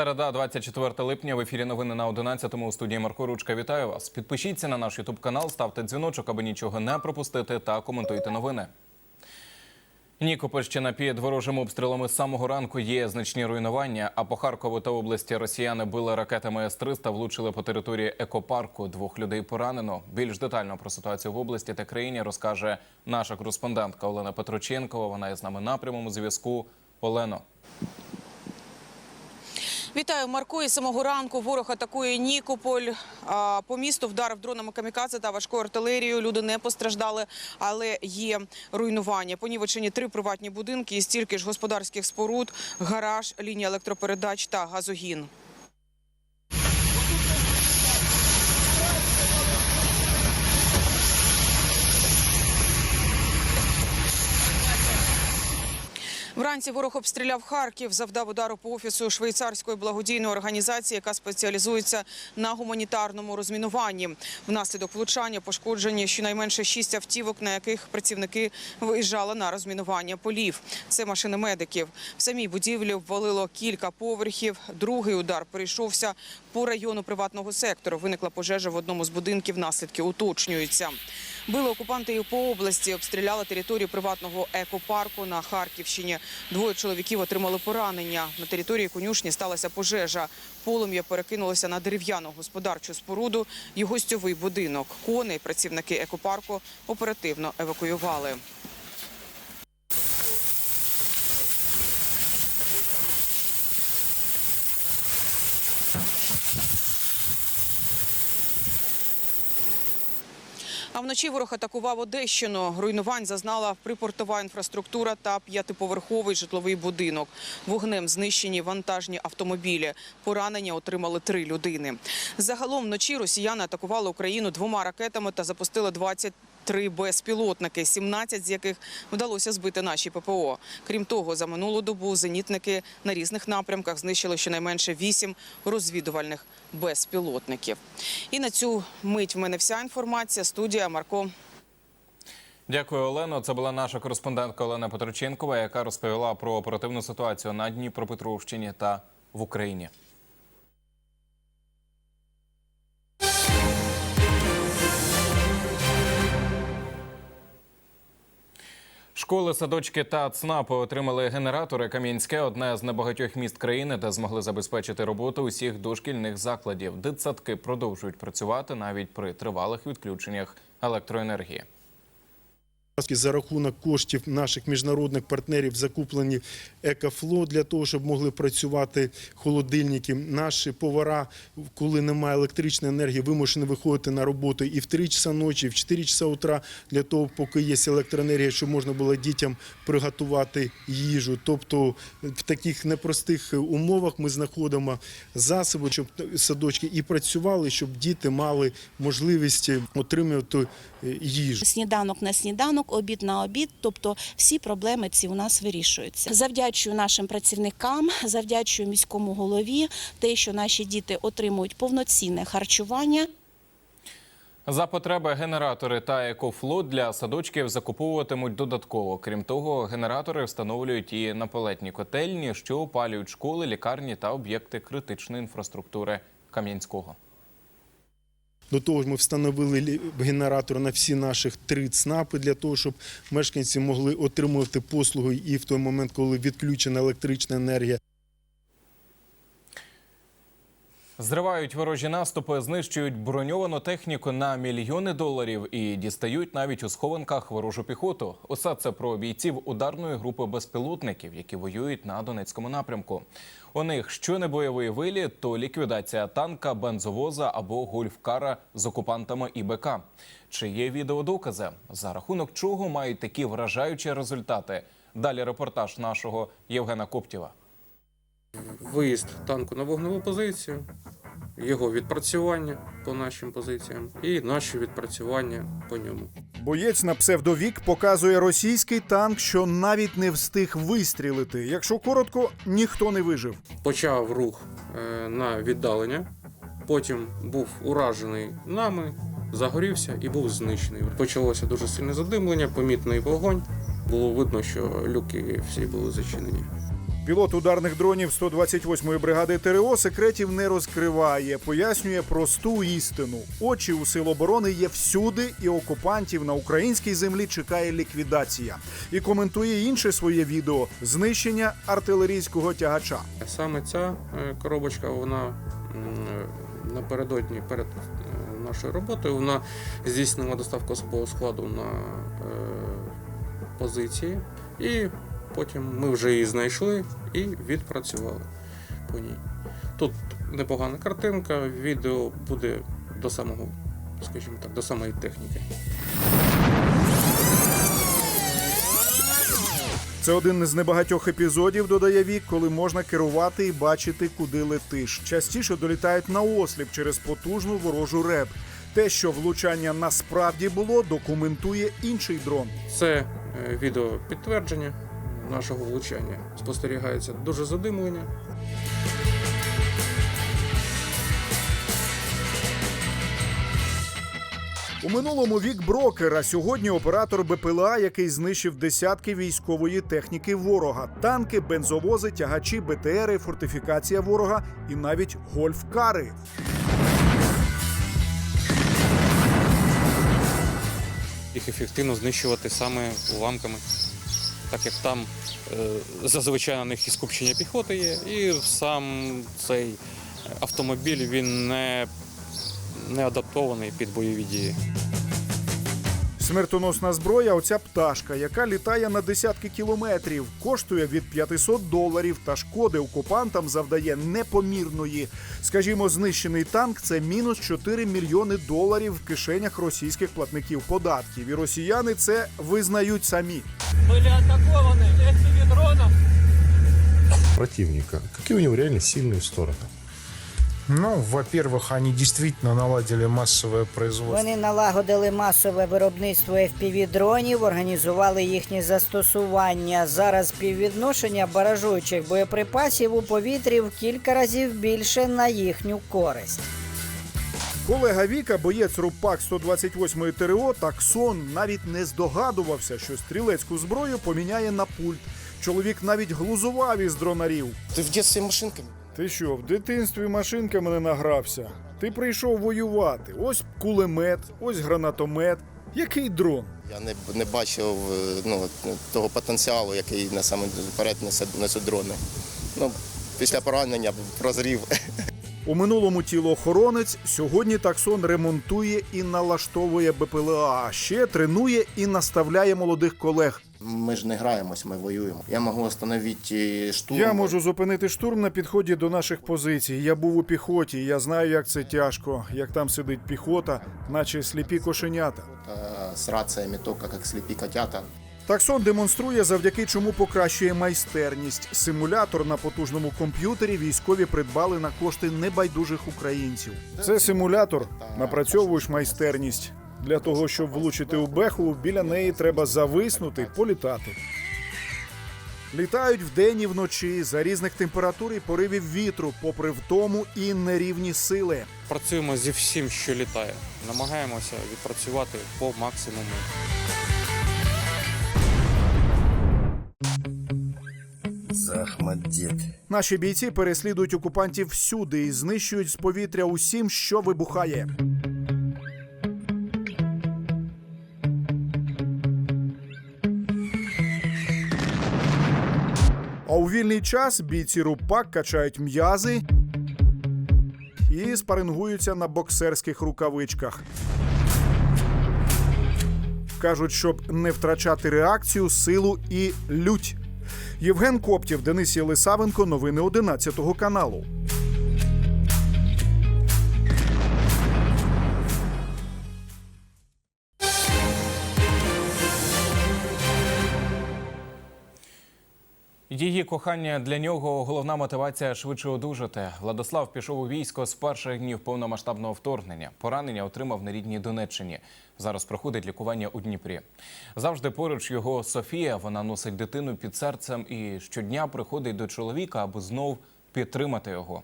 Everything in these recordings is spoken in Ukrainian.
Середа, 24 липня. В ефірі новини на 11-му у студії Марко Ручка. Вітаю вас. Підпишіться на наш Ютуб канал, ставте дзвіночок, аби нічого не пропустити, та коментуйте новини. Нікопольщина під ворожим обстрілами з самого ранку є значні руйнування. А по Харкову та області росіяни били ракетами С-300, влучили по території екопарку. Двох людей поранено. Більш детально про ситуацію в області та країні розкаже наша кореспондентка Олена Петроченкова. Вона є з нами на прямому зв'язку. Олено. Вітаю, Марко. І самого ранку ворог атакує Нікополь. По місту вдарив дронами камікадзе та важкою артилерією. Люди не постраждали, але є руйнування. Понівечені три приватні будинки і стільки ж господарських споруд, гараж, лінія електропередач та газогін. Вранці ворог обстріляв Харків, завдав удару по офісу швейцарської благодійної організації, яка спеціалізується на гуманітарному розмінуванні. Внаслідок влучання пошкоджені щонайменше шість автівок, на яких працівники виїжджали на розмінування полів. Це машини медиків. В самій будівлі ввалило кілька поверхів. Другий удар перейшовся по району приватного сектору. Виникла пожежа в одному з будинків. Наслідки уточнюються. Били окупанти і по області, обстріляли територію приватного екопарку на Харківщині. Двоє чоловіків отримали поранення. На території конюшні сталася пожежа. Полум'я перекинулося на дерев'яну господарчу споруду і гостьовий будинок. Коней працівники екопарку оперативно евакуювали. Вночі ворог атакував Одещину. Руйнувань зазнала припортова інфраструктура та п'ятиповерховий житловий будинок. Вогнем знищені вантажні автомобілі. Поранення отримали три людини. Загалом вночі росіяни атакували Україну двома ракетами та запустили 20 Три безпілотники, 17 з яких вдалося збити наші ППО. Крім того, за минулу добу зенітники на різних напрямках знищили щонайменше 8 розвідувальних безпілотників. І на цю мить в мене вся інформація. Студія Марко. Дякую, Олено. Це була наша кореспондентка Олена Петроченкова, яка розповіла про оперативну ситуацію на Дніпропетровщині та в Україні. Школи, садочки та ЦНАПи отримали генератори. Кам'янське одне з небагатьох міст країни, де змогли забезпечити роботу усіх дошкільних закладів. Дитсадки продовжують працювати навіть при тривалих відключеннях електроенергії. За рахунок коштів наших міжнародних партнерів закуплені екофло для того, щоб могли працювати холодильники. Наші повара, коли немає електричної енергії, вимушені виходити на роботу і в 3 часа ночі, і в 4 часа утра, для того, поки є електроенергія, щоб можна було дітям приготувати їжу. Тобто в таких непростих умовах ми знаходимо засоби, щоб садочки і працювали, щоб діти мали можливість отримувати е, їжу. Сніданок на сніданок, обід на обід, тобто всі проблеми ці у нас вирішуються. Завдячую нашим працівникам, завдячую міському голові, те, що наші діти отримують повноцінне харчування. За потреби генератори та екофлот для садочків закуповуватимуть додатково. Крім того, генератори встановлюють і на палетні котельні, що опалюють школи, лікарні та об'єкти критичної інфраструктури Кам'янського. До того ж, ми встановили генератор на всі наших три ЦНАПи для того, щоб мешканці могли отримувати послуги і в той момент, коли відключена електрична енергія. Зривають ворожі наступи, знищують броньовану техніку на мільйони доларів і дістають навіть у схованках ворожу піхоту. Усе це про бійців ударної групи безпілотників, які воюють на Донецькому напрямку. У них що не бойовий виліт, то ліквідація танка, бензовоза або гольфкара з окупантами ІБК. Чи є відеодокази? За рахунок чого мають такі вражаючі результати? Далі репортаж нашого Євгена Коптєва. Виїзд танку на вогневу позицію, його відпрацювання по нашим позиціям і наші відпрацювання по ньому. Боєць на псевдовік показує російський танк, що навіть не встиг вистрілити. Якщо коротко, ніхто не вижив. Почав рух е, на віддалення, потім був уражений нами, загорівся і був знищений. Почалося дуже сильне задимлення, помітний вогонь. Було видно, що люки всі були зачинені. Пілот ударних дронів 128-ї бригади ТРО секретів не розкриває, пояснює просту істину. Очі у сил оборони є всюди, і окупантів на українській землі чекає ліквідація. І коментує інше своє відео знищення артилерійського тягача. Саме ця е, коробочка, вона напередодні перед е, нашою роботою, вона здійснила доставку особового складу на е, позиції, і потім ми вже її знайшли і відпрацювали по ній. Тут непогана картинка, відео буде до самого, скажімо так, до самої техніки. Це один з небагатьох епізодів, додає вік, коли можна керувати і бачити, куди летиш. Частіше долітають на осліп через потужну ворожу реп. Те, що влучання насправді було, документує інший дрон. Це е, відео підтвердження нашого влучання. Спостерігається дуже задимлення. У минулому вік брокер, а сьогодні оператор БПЛА, який знищив десятки військової техніки ворога: танки, бензовози, тягачі, БТРи, фортифікація ворога і навіть гольф-кари. їх ефективно знищувати саме уламками, так як там е, зазвичай на них і скупчення піхоти є, і сам цей автомобіль він не, не адаптований під бойові дії. Смертоносна зброя оця пташка, яка літає на десятки кілометрів, коштує від 500 доларів та шкоди окупантам завдає непомірної. Скажімо, знищений танк це мінус 4 мільйони доларів в кишенях російських платників податків. І росіяни це визнають самі. были атакованы FPV-дроном. противника. Какие у него реально сильные стороны? Ну, во-первых, они действительно наладили массовое производство. Вони налагодили масове виробництво FPV-дронів, організували їхнє застосування. Зараз співвідношення баражуючих боєприпасів у повітрі в кілька разів більше на їхню користь. Колега Віка, боєць РУПАК 128 ТРО, Таксон навіть не здогадувався, що стрілецьку зброю поміняє на пульт. Чоловік навіть глузував із дронарів. Ты в детстве машинками? Ти що, в дитинстві машинками не награвся? Ти прийшов воювати. Ось кулемет, ось гранатомет. Який дрон? Я не, не бачив е, ну, того потенціалу, який насамперед несе, несуть дрони. Ну, після поранення прозрів. У минулому тілоохоронець сьогодні таксон ремонтує і налаштовує БПЛА. А ще тренує і наставляє молодих колег. Ми ж не граємось, ми воюємо. Я можу встановити штурм. Я можу зупинити штурм на підході до наших позицій. Я був у піхоті. Я знаю, як це тяжко, як там сидить піхота, наче сліпі кошенята. е, з раціями тока, як сліпі котята. Таксон демонструє, завдяки чому покращує майстерність. Симулятор на потужному комп'ютері військові придбали на кошти небайдужих українців. Це симулятор. Напрацьовуєш майстерність. Для того, щоб влучити у беху, біля неї треба зависнути, політати. Літають вдень і вночі за різних температур і поривів вітру, попри втому і нерівні сили. Працюємо зі всім, що літає. Намагаємося відпрацювати по максимуму. Захмаддєт. Наші бійці переслідують окупантів всюди і знищують з повітря усім, що вибухає. А у вільний час бійці РУПАК качають м'язи і спарингуються на боксерських рукавичках. Кажуть, щоб не втрачати реакцію, силу і лють. Євген Коптів, Денис Єлисавенко. Новини 11 каналу. Її кохання для нього головна мотивація швидше одужати. Владислав пішов у військо з перших днів повномасштабного вторгнення. Поранення отримав на рідній Донеччині. Зараз проходить лікування у Дніпрі. Завжди поруч його Софія. Вона носить дитину під серцем і щодня приходить до чоловіка, аби знов підтримати його.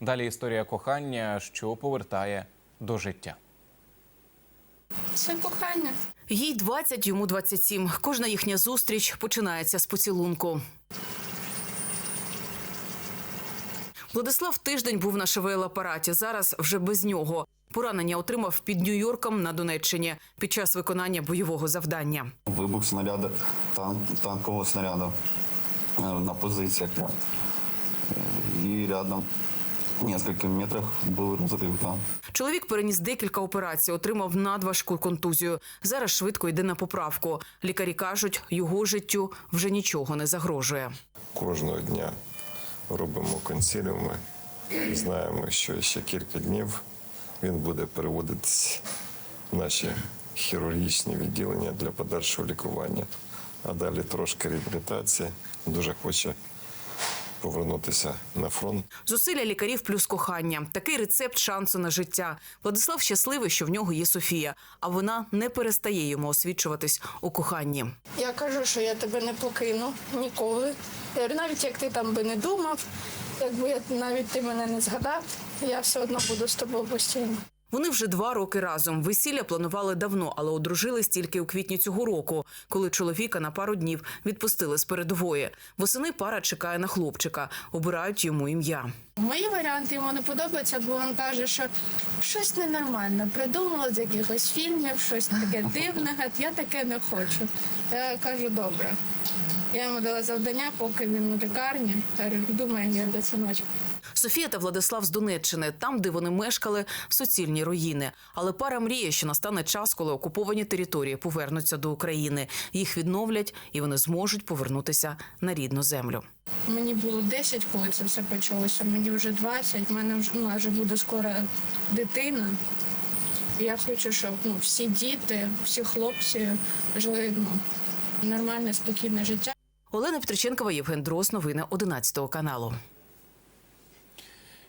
Далі історія кохання, що повертає до життя. Це кохання. Їй 20, йому 27. Кожна їхня зустріч починається з поцілунку. Владислав тиждень був на швл апараті. Зараз вже без нього. Поранення отримав під Нью-Йорком на Донеччині під час виконання бойового завдання. Вибух снаряду тан танкового снаряду е, на позиціях е, і рядом в нескольких метрах, був розрив там. Чоловік переніс декілька операцій, отримав надважку контузію. Зараз швидко йде на поправку. Лікарі кажуть, його життю вже нічого не загрожує. Кожного дня робимо консиліуми. Знаємо, що ще кілька днів він буде переводитись в наші хірургічні відділення для подальшого лікування. А далі трошки реабілітації. Дуже хоче повернутися на фронт. Зусилля лікарів плюс кохання. Такий рецепт шансу на життя. Владислав щасливий, що в нього є Софія, а вона не перестає йому освічуватись у коханні. Я кажу, що я тебе не покину ніколи. Я говорю, навіть як ти там би не думав, якби навіть ти мене не згадав, я все одно буду з тобою постійно. Вони вже два роки разом. Весілля планували давно, але одружились тільки у квітні цього року, коли чоловіка на пару днів відпустили з передової. Восени пара чекає на хлопчика, обирають йому ім'я. Мої варіанти йому не подобаються, бо він каже, що щось ненормальне, придумала з якихось фільмів, щось таке дивне, я таке не хочу. Я кажу, добре. Я йому дала завдання, поки він у лікарні. Думаю, я до синочка. Софія та Владислав з Донеччини, там, де вони мешкали, суцільні руїни. Але пара мріє, що настане час, коли окуповані території повернуться до України. Їх відновлять, і вони зможуть повернутися на рідну землю. Мені було 10, коли це все почалося. Мені вже 20, в мене вже ну, вже буде скоро дитина. І я хочу, щоб ну, всі діти, всі хлопці жили ну, нормальне, спокійне життя. Олена Петриченкова, Євген Дрос, новини 11 каналу.